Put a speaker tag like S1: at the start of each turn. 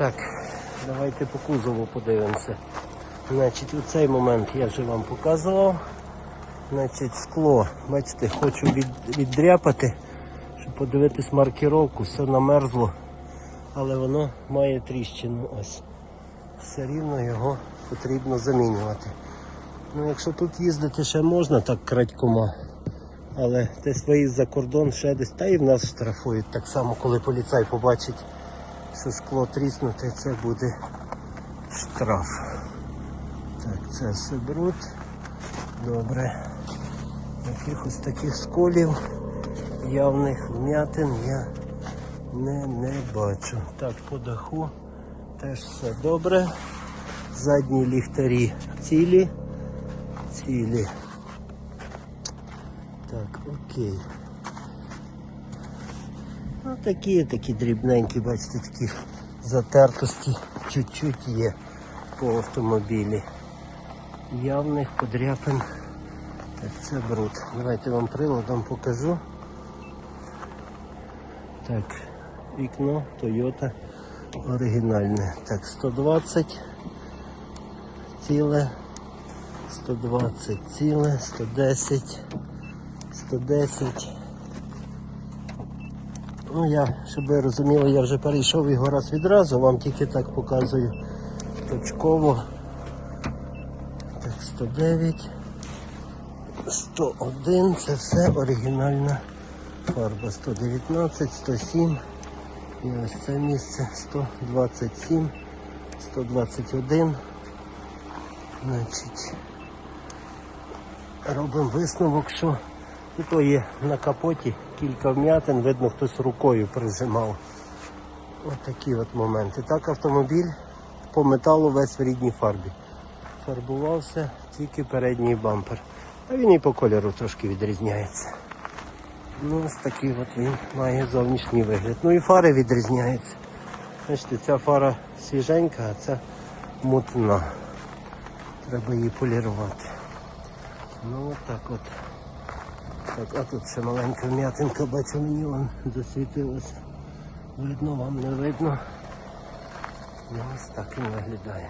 S1: Так, давайте по кузову подивимося. Значить, у цей момент я вже вам показував. Значить, скло, бачите, хочу від, віддряпати, щоб подивитись маркіровку, все намерзло, але воно має тріщину ось. Все рівно його потрібно замінювати. Ну, якщо тут їздити ще можна так крадькома, але десь виїзд за кордон ще десь, та і в нас штрафують. Так само, коли поліцай побачить, що скло тріснуте, це буде штраф. Так, це все бруд. Добре. Якихось таких сколів, явних вмятин я не, не бачу. Так, по даху теж все добре. Задні ліхтарі цілі. Цілі. Так, окей. Ну такі, такі дрібненькі, бачите, такі затертості чуть-чуть є по автомобілі. Явних подряпин. Так, це бруд. Давайте вам приладом покажу. Так, вікно Toyota оригінальне. Так, 120 ціле, 120 ціле, 110, 110. Ну я, щоб ви розуміли, я вже перейшов його раз відразу, вам тільки так показую точково. Так, 109. 101 це все оригінальна фарба. 119, 107. І ось це місце 127, 121. Значить, робимо висновок, що тут є на капоті кілька вмятин, видно, хтось рукою прижимав. Ось такі от моменти. Так автомобіль по металу весь в рідній фарбі. Фарбувався тільки передній бампер. А він і по кольору трошки відрізняється. Ну, ось такий от він має зовнішній вигляд. Ну і фари відрізняються. Бачите, ця фара свіженька, а ця мутна. Треба її полірувати. Ну так от. Так, а тут ще маленька м'ятинка, бачу мені вон засвітилась. Видно, вам не видно. Ну, ось так він виглядає.